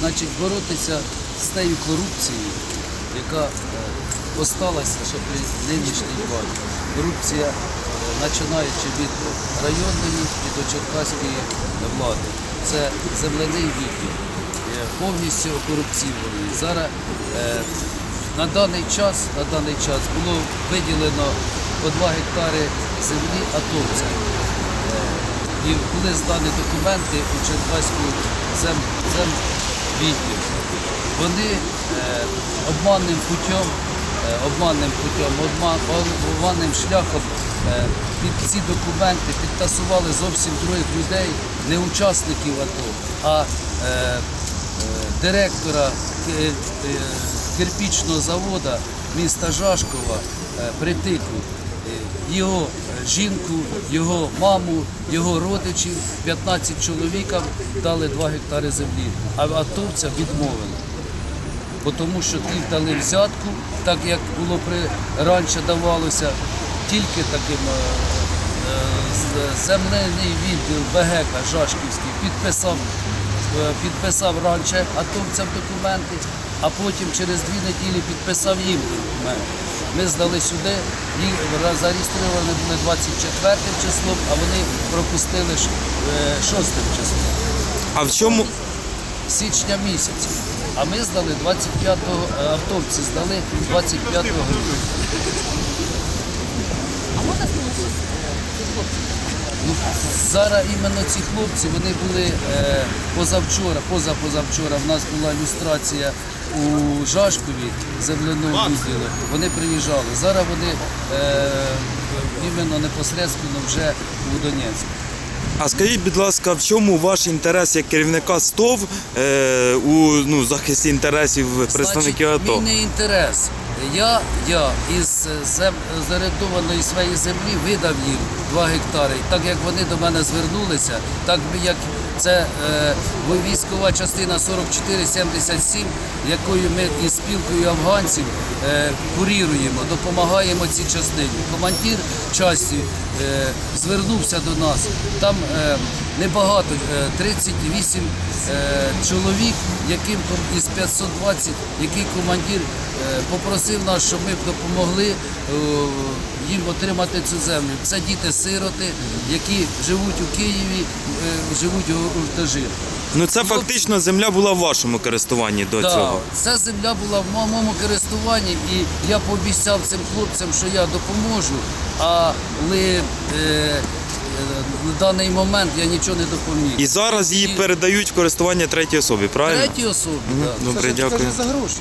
значить, боротися з тією корупцією, яка е, осталася ще при нинішній владі. Корупція, е, починаючи від районної і до черкаської влади. Це земляний е, повністю корупційний. Зараз е, на даний час, на даний час було виділено по 2 гектари землі атовцям. І були здані документи у Черкаську зем, земвідділ. Вони е, обманним путем, е, обманним путем, обма- обманним шляхом е, під ці документи підтасували зовсім других людей, не учасників АТО, а директора ки- кирпічного заводу міста Жашкова Притику. Його жінку, його маму, його родичів, 15 чоловікам дали 2 гектари землі, а атовцям відмовили. Тому що ті дали взятку, так як було при раніше давалося, тільки таким е, е, земельний відділ БГК Жашківський підписав, е, підписав раніше атовцям документи, а потім через дві неділі підписав їм. Ми здали сюди, їх зареєстровані були 24 числом, а вони пропустили ж, е, 6 числом А в чому січня місяця. А ми здали 25-го, е, автовці здали 25 грудня. А можна? Ну, зараз іменно ці хлопці вони були е, позавчора, позапозавчора. В нас була ілюстрація у Жашкові земляного відділу. Вони приїжджали. Зараз вони е, іменно непосередньо вже у Донецьку. А скажіть, будь ласка, в чому ваш інтерес як керівника СТОВ е, у ну, захисті інтересів представників Значить, АТО? Мій не інтерес. Я, я із зем, зарядованої своєї землі видав їм 2 гектари. Так як вони до мене звернулися, так як це е, військова частина 4477, якою ми із спілкою афганців е, куріруємо, допомагаємо цій частині. Командир часті е, звернувся до нас. Там е, небагато, е, 38 е, чоловік, яким із 520, який командир е, попросив нас, щоб ми б допомогли е, їм отримати цю землю. Це діти-сироти, які живуть у Києві, е, живуть у Уртажі. Ну це фактично земля була в вашому користуванні до Так, цього. ця земля була в моєму користуванні, і я пообіцяв цим хлопцям, що я допоможу, але е, е, на даний момент я нічого не допоміг. І зараз її І- передають в користування третій особі, правильно? Третій особі, так. Добре, дякую. за гроші.